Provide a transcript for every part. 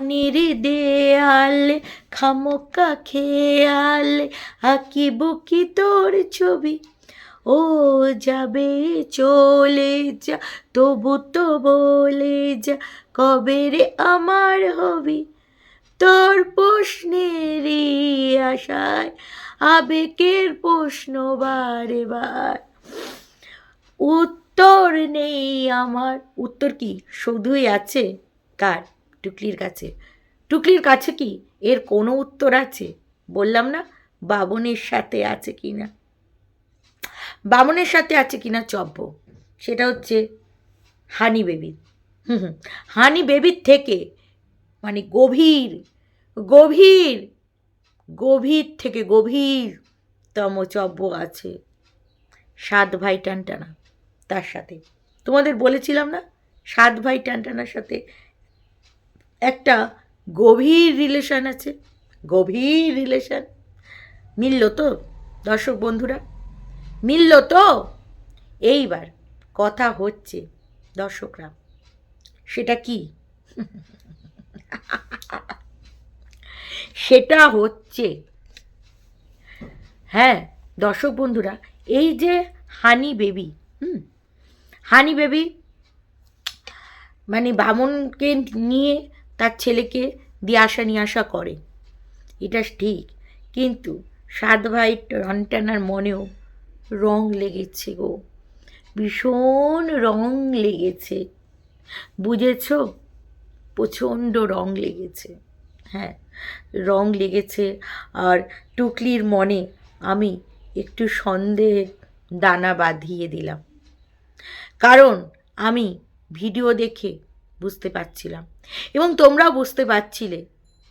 নিরি দেয়ালে খামোকা খেয়ালে আঁকিব কি তোর ছবি। ও যাবে চলে যা, তবু তো বলে যা, কবে রে আমার হবি? তোর প্রশ্নেরই আশায়, আবেগের প্রশ্ন বারে বার। উত্তর নেই আমার। উত্তর কি? শুধুই আছে কার? টুকলির কাছে। টুকলির কাছে কি? এর কোনো উত্তর আছে? বললাম না বাবনের সাথে আছে কি না? বামনের সাথে আছে কি না চব্য সেটা হচ্ছে হানি বেবি। হুম হুম, হানি বেবির থেকে মানে গভীর গভীর গভীর থেকে গভীরতম চব্য আছে। সাত ভাই টানটানা তার সাথে। তোমাদের বলেছিলাম না, সাত ভাই টানটানার সাথে একটা গভীর রিলেশন আছে, গভীর রিলেশান মিলল তো, দর্শক বন্ধুরা, মিলল তো। এইবার কথা হচ্ছে দর্শকরা, সেটা কি? সেটা হচ্ছে হ্যাঁ দর্শক বন্ধুরা, এই যে হানি বেবি, হুম, হানি বেবি মানে বামনকে নিয়ে তার ছেলেকে দিয়ে আসা নিয়ে আসা করে। এটা ঠিক। কিন্তু সাত ভাই টনটানার মনেও রং লেগেছে গো। ভীষণ রং লেগেছে। বুঝেছ? প্রচণ্ড রং লেগেছে। হ্যাঁ রং লেগেছে। আর টুকলির মনে আমি একটু সন্দেহের দানা বাঁধিয়ে দিলাম। কারণ আমি ভিডিও দেখে বুঝতে পারছিলাম। এবং তোমরাও বুঝতে পারছিলে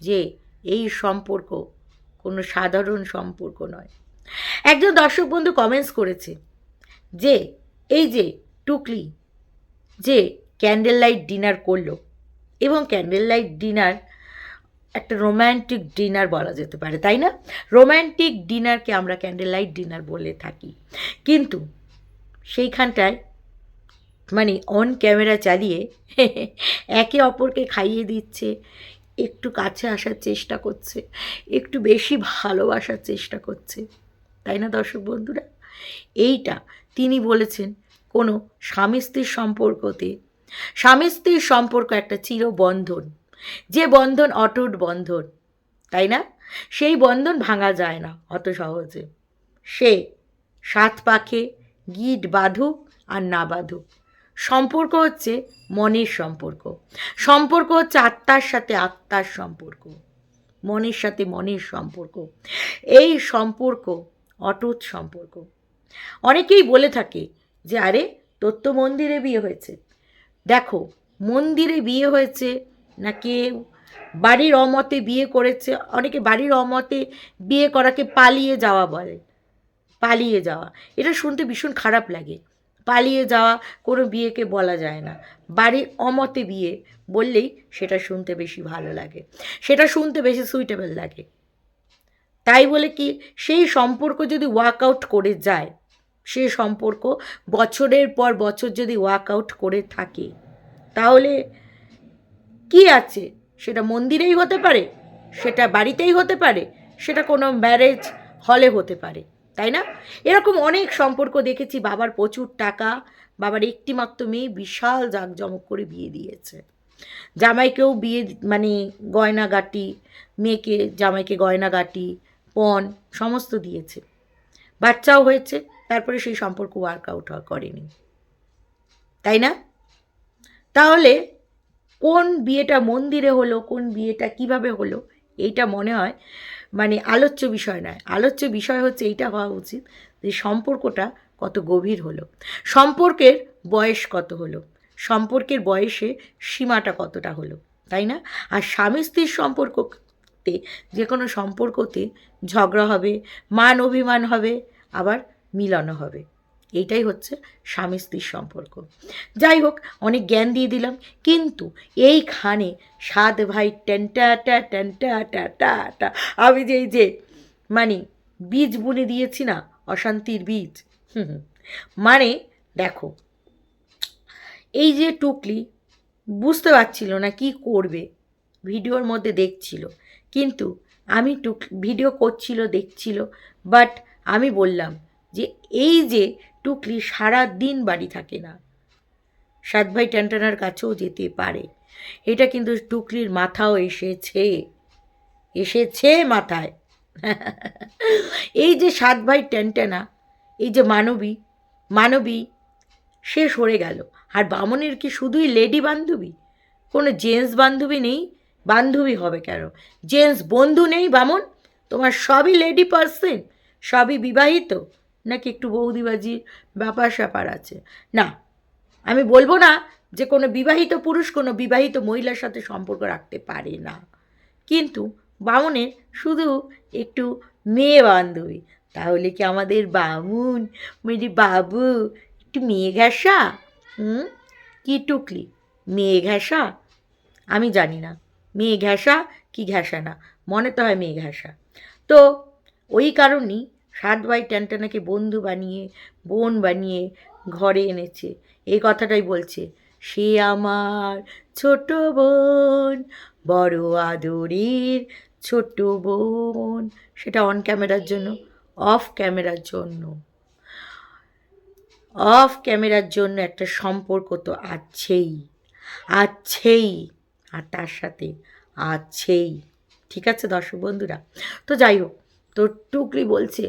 যে এই সম্পর্ক কোনো সাধারণ সম্পর্ক নয়। একজন দর্শক বন্ধু কমেন্টস করেছে যে, এই যে টুকলি যে ক্যান্ডেল লাইট ডিনার করল এবং ক্যান্ডেল লাইট ডিনার একটা রোম্যান্টিক ডিনার বলা যেতে পারে, তাই না? রোম্যান্টিক ডিনারকে আমরা ক্যান্ডেল লাইট ডিনার বলে থাকি। কিন্তু সেইখানটায় মানে অন ক্যামেরা চালিয়ে একে অপরকে খাইয়ে দিচ্ছে, একটু কাছে আসার চেষ্টা করছে, একটু বেশি ভালোবাসার চেষ্টা করছে। তাই না দর্শক বন্ধুরা? এইটা তিনি বলেছেন কোনো স্বামী স্ত্রীর সম্পর্কতে। স্বামী স্ত্রীর সম্পর্ক একটা চিরবন্ধন, যে বন্ধন অটুট বন্ধন, তাই না? সেই বন্ধন ভাঙা যায় না অত সহজে। সে সাত পাখে গিট বাঁধুক আর না বাঁধুক। সম্পর্ক হচ্ছে মনের সম্পর্ক। সম্পর্ক হচ্ছে আত্মার সাথে আত্মার সম্পর্ক। মনের সাথে মনের সম্পর্ক। এই সম্পর্ক অটুট সম্পর্ক। অনেকেই বলে থাকে যে, আরে, তোর তো মন্দিরে বিয়ে হয়েছে। দেখো, মন্দিরে বিয়ে হয়েছে না কেউ। বাড়ির অমতে বিয়ে করেছে। অনেকে বাড়ির অমতে বিয়ে করাকে পালিয়ে যাওয়া বলে। পালিয়ে যাওয়া। এটা শুনতে ভীষণ খারাপ লাগে। পালিয়ে যাওয়া কোনো বিয়েকে বলা যায় না। বাড়ির অমতে বিয়ে বললেই সেটা শুনতে বেশি ভালো লাগে। সেটা শুনতে বেশি সুইটেবল লাগে। তাই বলে কি, সেই সম্পর্ক যদি ওয়ার্কআউট করে যায়, সে সম্পর্ক বছরের পর বছর যদি ওয়ার্কআউট করে থাকে, তাহলে কি আছে? সেটা মন্দিরেই হতে পারে, সেটা বাড়িতেই হতে পারে, সেটা কোনো ম্যারেজ হলে হতে পারে। তাই না? এরকম অনেক সম্পর্ক দেখেছি, বাবার প্রচুর টাকা, বাবার একটিমাত্র মেয়ে বিশাল জাঁকজমক করে বিয়ে দিয়েছে। জামাইকেও বিয়ে মানে গয়নাগাটি, মেয়েকে, জামাইকে গয়নাগাটি, পণ সমস্ত দিয়েছে। বাচ্চাও হয়েছে, তারপরে সেই সম্পর্ক ওয়ার্কআউট করেনি। তাই না? তাহলে কোন বিয়েটা মন্দিরে হলো, কোন বিয়েটা কীভাবে হলো, এইটা মনে হয় মানে আলোচ্য বিষয় নয়। আলোচ্য বিষয় হচ্ছে এইটা হওয়া উচিত যে সম্পর্কটা কত গভীর হলো। সম্পর্কের বয়স কত হলো? সম্পর্কের বয়সে সীমাটা কতটা হলো? তাই না? আর স্বামী স্ত্রীর সম্পর্কতে যে কোনো সম্পর্কতে ঝগড়া হবে, মান অভিমান হবে, আবার মিলনও হবে। এইটাই হচ্ছে স্বামী স্ত্রীর সম্পর্ক যাই হোক, অনেক জ্ঞান দিয়ে দিলাম কিন্তু এইখানে সাত ভাই টেনটা টা টেনটা টা টা টা আমি যে যে মানে বীজ বুনে দিয়েছি না, অশান্তির বীজ। মানে দেখো, এই যে টুকলি বুঝতে পারছিল না কি করবে, ভিডিওর মধ্যে দেখছিল, কিন্তু আমি টুক, ভিডিও করছিল, দেখছিল বাট আমি বললাম যে এই যে টুকলি সারা দিন বাড়ি থাকে না। সাত ভাই ট্যান্টানার কাছেও যেতে পারে। এটা কিন্তু টুকলির মাথাও এসেছে। এসেছে মাথায়। এই যে সাত ভাই ট্যান্টানা এই যে মানবী মানবী, সে সরে গেল। আর বামনের কি শুধুই লেডি বান্ধবী? কোনো জেন্টস বান্ধবী নেই? বান্ধবী হবে কেন? জেন্টস বন্ধু নেই বামন? তোমার সবই লেডি পার্সন? সবই বিবাহিত? নাকি একটু বৌদিবাজির ব্যাপার স্যাপার আছে? না, আমি বলব না যে কোনো বিবাহিত পুরুষ কোনো বিবাহিত মহিলার সাথে সম্পর্ক রাখতে পারে না। কিন্তু বামনের শুধু একটু মেয়ে বান্ধবী, তাহলে কি আমাদের বামুন মেরি বাবু, একটু মেয়ে ঘেঁষা? হুম? কি টুকলি? মেয়ে ঘেঁষা? আমি জানি না। মেয়ে ঘেঁষা কি ঘেঁষা না? মনে তো হয় মেয়ে ঘেঁষা। তো ওই কারণেই সাত ভাই ট্যান্টানাকে বন্ধু বানিয়ে, বোন বানিয়ে ঘরে এনেছে। এই কথাটাই বলছে, সে আমার ছোট বোন, বড় আদরের ছোট বোন। সেটা অন ক্যামেরার জন্য অফ ক্যামেরার জন্য। অফ ক্যামেরার জন্য একটা সম্পর্ক তো আছেই আছেই, আর তার সাথে আছেই। ঠিক আছে দর্শক বন্ধুরা? তো যাই হোক, তো টুকলি বলছে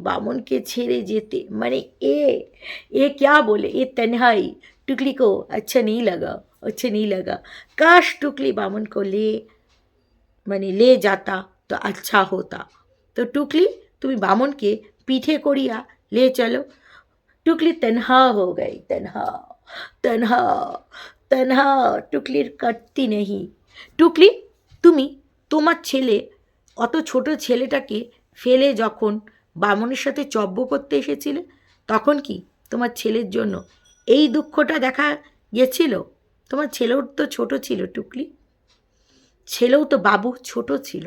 বামনকে ছেড়ে যেতে মানে এ এ क्या बोले ये तन्हाई टुकली को अच्छा नहीं लगा अच्छा नहीं लगा काश टुकली बामन को ले মানে লে যাতা তো আচ্ছা হতা তো টুকলি তুমি বামনকে পিঠে করিয়া লে চলো टुकली तन्हा हो गई तन्हा तन्हा तन्हा টুকলির কাটতি নেই টুকলি তুমি তোমার ছেলে অত ছোট ছেলেটাকে ফেলে যখন বামনের সাথে চব্য করতে এসেছিলে? তখন কি তোমার ছেলের জন্য এই দুঃখটা দেখা গেছিল? তোমার ছেলেও তো ছোট ছিল, টুকলি। ছেলেও তো বাবু ছোট ছিল।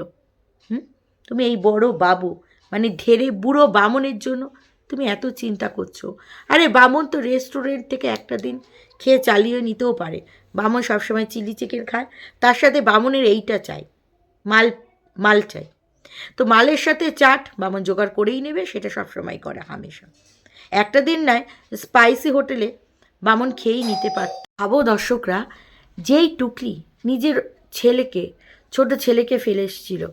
হুম? তুমি এই বড় বাবু মানে ধেরে বুড়ো বামনের জন্য তুমি এত চিন্তা করছ। আরে বামন তো রেস্টুরেন্ট থেকে একটা দিন খেয়ে চালিয়ে নিতেও পারে। বামন সবসময় চিলি চিকেন খায়, তার সাথে বামনের এইটা চাই, মাল মাল চাই। তো মালের সাথে চাট বামন জোগাড় করেই নেবে, সেটা সবসময় করে হামেশা। একটা দিন নয় স্পাইসি হোটেলে বামন খেয়েই নিতে পারত। ভাবো দর্শকরা, যেই টুকলি নিজের ছেলেকে, ছোট ছেলেকে ফেলে এসেছিল,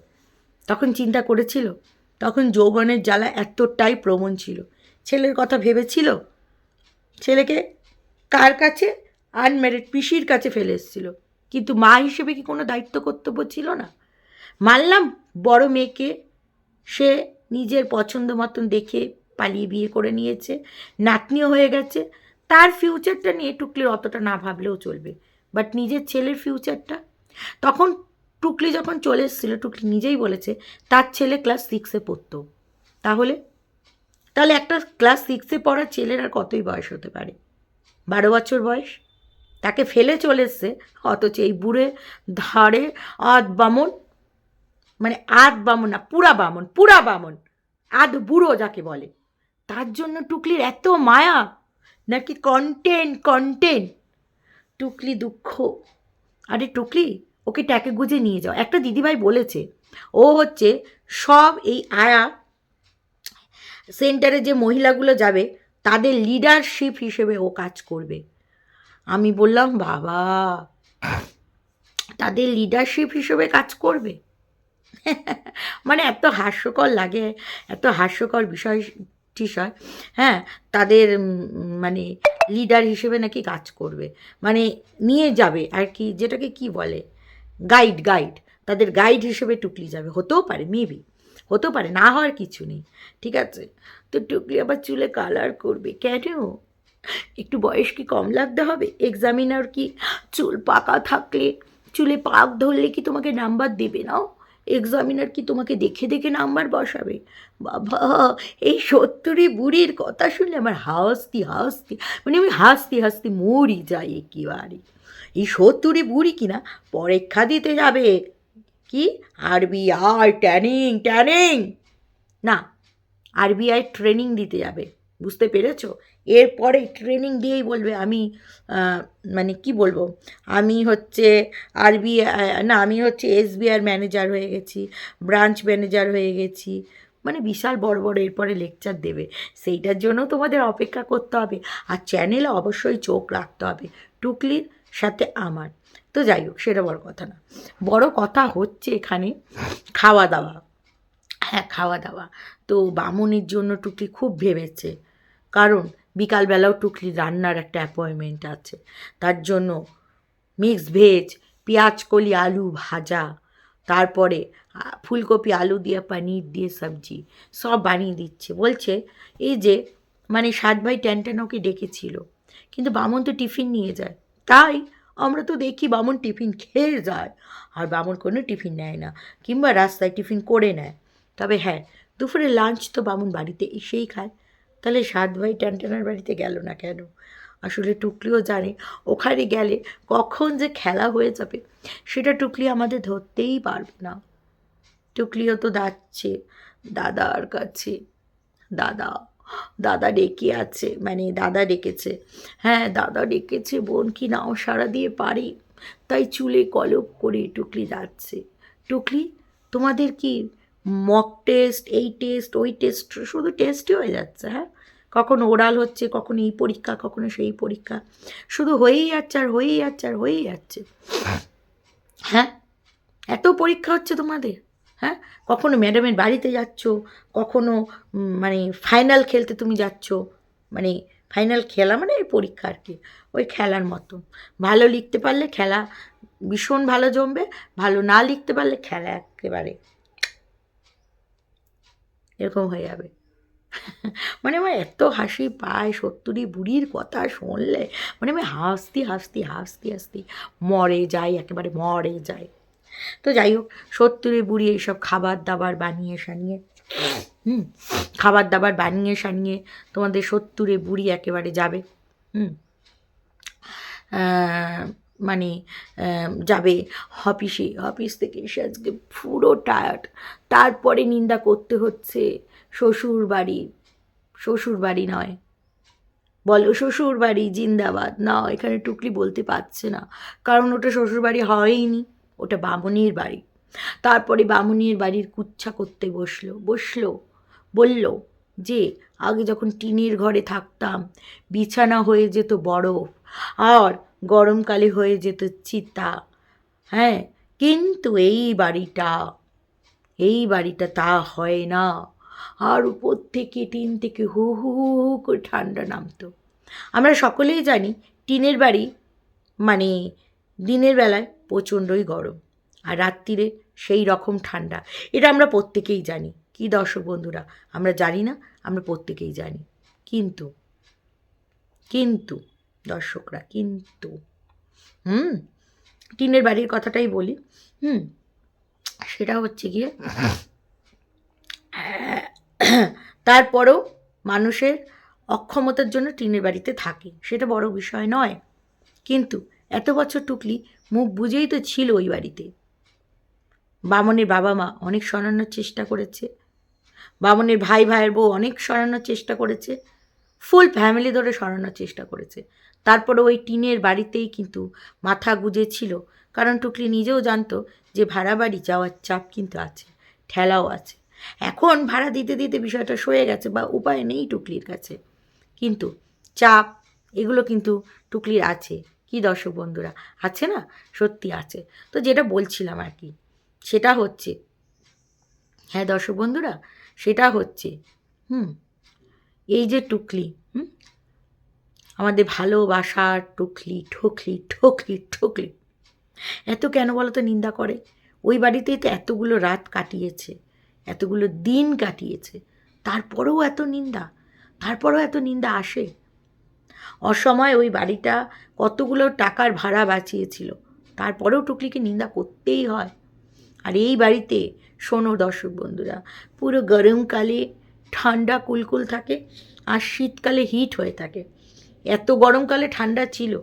তখন চিন্তা করেছিল? তখন যৌবনের জ্বালা এতটাই প্রবণ ছিল। ছেলের কথা ভেবেছিল? ছেলেকে কার কাছে? আনম্যারিড পিসির কাছে ফেলে এসেছিল। কিন্তু মা হিসেবে কি কোনো দায়িত্ব কর্তব্য ছিল না? মানলাম বড় মেয়েকে সে নিজের পছন্দ মতন দেখে পালিয়ে বিয়ে করে নিয়েছে, নাতনিও হয়ে গেছে। তার ফিউচারটা নিয়ে টুকলির অতটা না ভাবলেও চলবে। বাট নিজের ছেলের ফিউচারটা তখন টুকলি যখন চলে এসেছিল, টুকলি নিজেই বলেছে, তার ছেলে ক্লাস সিক্সে পড়তো। তাহলে? তাহলে একটা ক্লাস সিক্সে পড়া ছেলের আর কতই বয়স হতে পারে? বারো বছর বয়স? তাকে ফেলে চলে এসছে, অথচ এই বুড়ে ধারে আধ বামন মানে আধ বামন না, পুরা বামন পুরা বামন। আধ বুড়ো যাকে বলে। তার জন্য টুকলির এত মায়া, নাকি কন্টেন্ট কন্টেন্ট টুকলি দুঃখ। আরে টুকলি, ওকে ট্যাকে গুজে নিয়ে যাও। একটা দিদিভাই বলেছে, ও হচ্ছে সব এই আয়া সেন্টারে যে মহিলাগুলো যাবে, তাদের লিডারশিপ হিসেবে ও কাজ করবে। আমি বললাম, বাবা, তাদের লিডারশিপ হিসেবে কাজ করবে? মানে এত হাস্যকর লাগে, এত হাস্যকর বিষয় টিষয় হ্যাঁ তাদের মানে লিডার হিসেবে নাকি কাজ করবে। মানে নিয়ে যাবে আর কি, যেটাকে কি বলে? গাইড গাইড তাদের গাইড হিসেবে টুকলি যাবে। হতেও পারে মেবি হতেও পারে, না হওয়ার কিছু নেই, ঠিক আছে? তো টুকলি আবার চুলে কালার করবে কেন? একটু বয়স কি কম লাগতে হবে? এক্সামিনার কি চুল পাকা থাকলে, চুলে পাক ধরলে কি তোমাকে নাম্বার দেবে না এক্সামিনার কি তোমাকে দেখে দেখে নাম্বার বসাবে? বাবা, এই সত্তরি বুড়ির কথা শুনলে আমার হাসতি হাসতি মানে আমি হাসতি হাসতি মরি যাই একেবারে। এই সত্তরি বুড়ি কিনা পরীক্ষা দিতে যাবে? কি? RBI tanning tanning! না আরবিআই ট্রেনিং দিতে যাবে। বুঝতে পেরেছ? এরপরে ট্রেনিং দিয়েই বলবে, আমি মানে কি বলব, আমি হচ্ছে আরবি না, আমি হচ্ছে এসবিআর ম্যানেজার হয়ে গেছি ব্রাঞ্চ ম্যানেজার হয়ে গেছি মানে বিশাল বড় বড় এরপরে লেকচার দেবে। সেইটার জন্য তোমাদের অপেক্ষা করতে হবে, আর চ্যানেলে অবশ্যই চোখ রাখতে হবে, টুকলির সাথে আমার। তো যাই হোক, সেটা বড় কথা না। বড় কথা হচ্ছে এখানে খাওয়া দাওয়া। হ্যাঁ খাওয়া দাওয়া। তো বামুনের জন্য টুকলি খুব ভেবেছে। কারণ বিকালবেলাও টুকলি রান্নার একটা অ্যাপয়েন্টমেন্ট আছে। তার জন্য মিক্স ভেজ পেঁয়াজ, কলি, আলু ভাজা, তারপরে ফুলকপি, আলু দিয়ে, পনির দিয়ে, সবজি, সব বানিয়ে দিচ্ছে। বলছে, এই যে মানে সাত ভাই ট্যানট্যান ওকে ডেকেছিল, কিন্তু বামন তো টিফিন নিয়ে যায়। তাই আমরা তো দেখি বামন টিফিন খেয়ে যায়, আর বামন কোনো টিফিন নেয় না, কিংবা রাস্তায় টিফিন করে নেয়। তবে হ্যাঁ দুপুরে লাঞ্চ তো বামুন বাড়িতে এসেই খায়। তাহলে সাত ভাই ট্যানট্যানার বাড়িতে গেল না কেন? আসলে টুকলিও জানে, ওখানে গেলে কখন যে খেলা হয়ে যাবে, সেটা টুকলি আমাদের ধরতেই পারবে না। টুকলিও তো যাচ্ছে দাদার কাছে, দাদা দাদা ডেকে আছে। মানে দাদা ডেকেছে হ্যাঁ দাদা ডেকেছে, বোন কি নাও সারা দিয়ে পারি? তাই চুলে কলপ করে টুকলি যাচ্ছে টুকলি, তোমাদের কি মক টেস্ট, এই টেস্ট, ওই টেস্ট, শুধু টেস্টই হয়ে যাচ্ছে হ্যাঁ? কখনো ওরাল হচ্ছে কখনো এই পরীক্ষা কখনো সেই পরীক্ষা। শুধু হয়েই যাচ্ছে আর হয়েই যাচ্ছে আর হয়েই যাচ্ছে। হ্যাঁ। এত পরীক্ষা হচ্ছে তোমাদের? হ্যাঁ? কখনো ম্যাডামের বাড়িতে যাচ্ছ কখনো মানে ফাইনাল খেলতে তুমি যাচ্ছ মানে ফাইনাল খেলা মানে এই পরীক্ষা আর কি ওই খেলার মতো। ভালো লিখতে পারলে খেলা ভীষণ ভালো জমবে ভালো না লিখতে পারলে খেলা একেবারে এরকম হয়ে যাবে। মানে আমার এত হাসি পায়, সত্তরি বুড়ির কথা শুনলে। মানে আমি হাসতে হাসতে হাসতে হাসতে। মরে যাই, একেবারে মরে যাই। তো যাই হোক, সত্তরে বুড়ি এইসব খাবার দাবার বানিয়ে সানিয়ে, হুম খাবার দাবার বানিয়ে সানিয়ে তোমাদের সত্তরে বুড়ি একেবারে যাবে, হুম। মানে যাবে অফিসে। অফিস থেকে এসে আজকে পুরো টায়ার্ড তারপরে নিন্দা করতে হচ্ছে। শ্বশুর বাড়ি শ্বশুর বাড়ি নয়। বলো শ্বশুর বাড়ি জিন্দাবাদ। না, এখানে টুকলি বলতে পারছে না। কারণ ওটা শ্বশুর বাড়ি হয়ইনি ওটা বামুনির বাড়ি। তারপরে বামুনির বাড়ির কুচ্ছা করতে বসল। বসল, বলল যে, আগে যখন টিনের ঘরে থাকতাম, বিছানা হয়ে যেত বরফ, আর গরমকালে হয়ে যেত চিতা। হ্যাঁ কিন্তু এই বাড়িটা এই বাড়িটা তা হয় না। আর উপর থেকে টিন থেকে হু হু হু করে ঠান্ডা নামতো। আমরা সকলেই জানি টিনের বাড়ি মানে দিনের বেলায় প্রচণ্ডই গরম আর রাত্রিরে সেই রকম ঠান্ডা। এটা আমরা প্রত্যেকেই জানি। কি দর্শক বন্ধুরা, আমরা জানি না, আমরা প্রত্যেকেই জানি। কিন্তু কিন্তু, দর্শকরা, কিন্তু, হুম, টিনের বাড়ির কথাটাই বলি, হুম, সেটা হচ্ছে গিয়ে তারপরেও মানুষের অক্ষমতার জন্য টিনের বাড়িতে থাকে। সেটা বড় বিষয় নয়। কিন্তু এত বছর টুকলি মুখ বুঝেই তো ছিল ওই বাড়িতে। বামনের বাবা মা অনেক সরানোর চেষ্টা করেছে। বামনের ভাই, ভাইয়ের বউ অনেক সরানোর চেষ্টা করেছে। ফুল ফ্যামিলি ধরে সরানোর চেষ্টা করেছে। তারপরে ওই টিনের বাড়িতেই কিন্তু মাথা গুজেছিল। কারণ টুকলি নিজেও জানতো যে ভাড়া বাড়ি যাওয়ার চাপ কিন্তু আছে, ঠেলাও আছে। এখন ভাড়া দিতে দিতে বিষয়টা সয়ে গেছে বা উপায় নেই টুকলির কাছে। কিন্তু চাপ, এগুলো কিন্তু টুকলির আছে। কি দর্শক বন্ধুরা? আছে না? সত্যি আছে। তো যেটা বলছিলাম আর কি, সেটা হচ্ছে হ্যাঁ দর্শক বন্ধুরা, সেটা হচ্ছে, হুম, এই যে টুকলি, হুম, আমাদের ভালোবাসার টুকলি, ঠকলি ঠকলি ঠকলি, এত কেন বলো তো নিন্দা করে? ওই বাড়িতেই তো এতগুলো রাত কাটিয়েছে। এতগুলো দিন কাটিয়েছে। তারপরেও এত নিন্দা? তারপরেও এত নিন্দা আসে? অসময় ওই বাড়িটা কতগুলো টাকার ভাড়া বাঁচিয়েছিল, তারপরেও টুকলিকে নিন্দা করতেই হয়। আর এই বাড়িতে, শোনো দর্শক বন্ধুরা, পুরো গরমকালে ঠান্ডা কুলকুল থাকে আর শীতকালে হিট হয়ে থাকে। এত গরমকালে ঠান্ডা ছিল,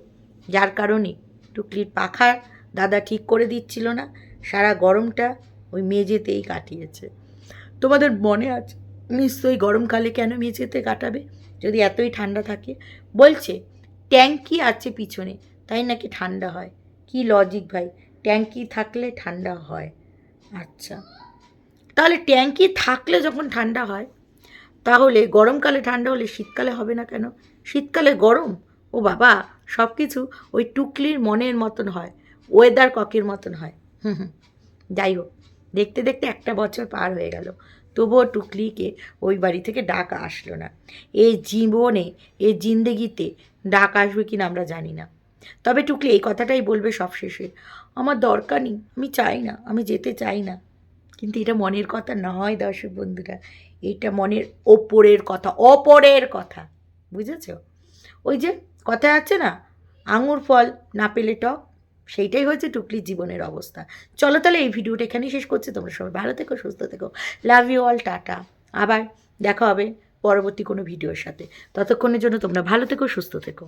যার কারণে টুকলির পাখা দাদা ঠিক করে দিচ্ছিল না, সারা গরমটা ওই মেঝেতেই কাটিয়েছে। তোমাদের মনে আছে? নিশ্চয়ই গরমকালে কেন মেঝেতে কাটাবে? যদি এতই ঠান্ডা থাকে? বলছে, ট্যাঙ্কি আছে পিছনে, তাই নাকি ঠান্ডা হয়? কি লজিক ভাই? ট্যাঙ্কি থাকলে ঠান্ডা হয়। আচ্ছা। তাহলে ট্যাঙ্কি থাকলে যখন ঠান্ডা হয়, তাহলে গরমকালে ঠান্ডা হলে শীতকালে হবে না কেন? শীতকালে গরম? ও বাবা সব কিছু ওই টুকলির মনের মতন হয় ওয়েদার ককের মতন হয়। হুম হুম। যাই হোক। দেখতে দেখতে একটা বছর পার হয়ে গেল। তবুও টুকলিকে ওই বাড়ি থেকে ডাক আসলো না। এই জীবনে এই জিন্দেগিতে ডাক আসবে কিনা আমরা জানি না। তবে টুকলি এই কথাটাই বলবে সব শেষে আমার দরকার নেই, আমি চাই না, আমি যেতে চাই না। কিন্তু এটা মনের কথা নয় দর্শক বন্ধুরা, এটা মনের ওপরের কথা ওপরের কথা। বুঝেছ? ওই যে কথা আছে না, আঙুর ফল না পেলে টক সেইটাই হয়েছে টুকলি জীবনের অবস্থা। চলো তাহলে এই ভিডিওটা এখানেই শেষ করছি। তোমরা সবাই ভালো থেকো, সুস্থ থেকো। Love you all tata. আবার দেখা হবে পরবর্তী কোনো ভিডিওর সাথে। ততক্ষণের জন্য তোমরা ভালো থেকো, সুস্থ থেকো।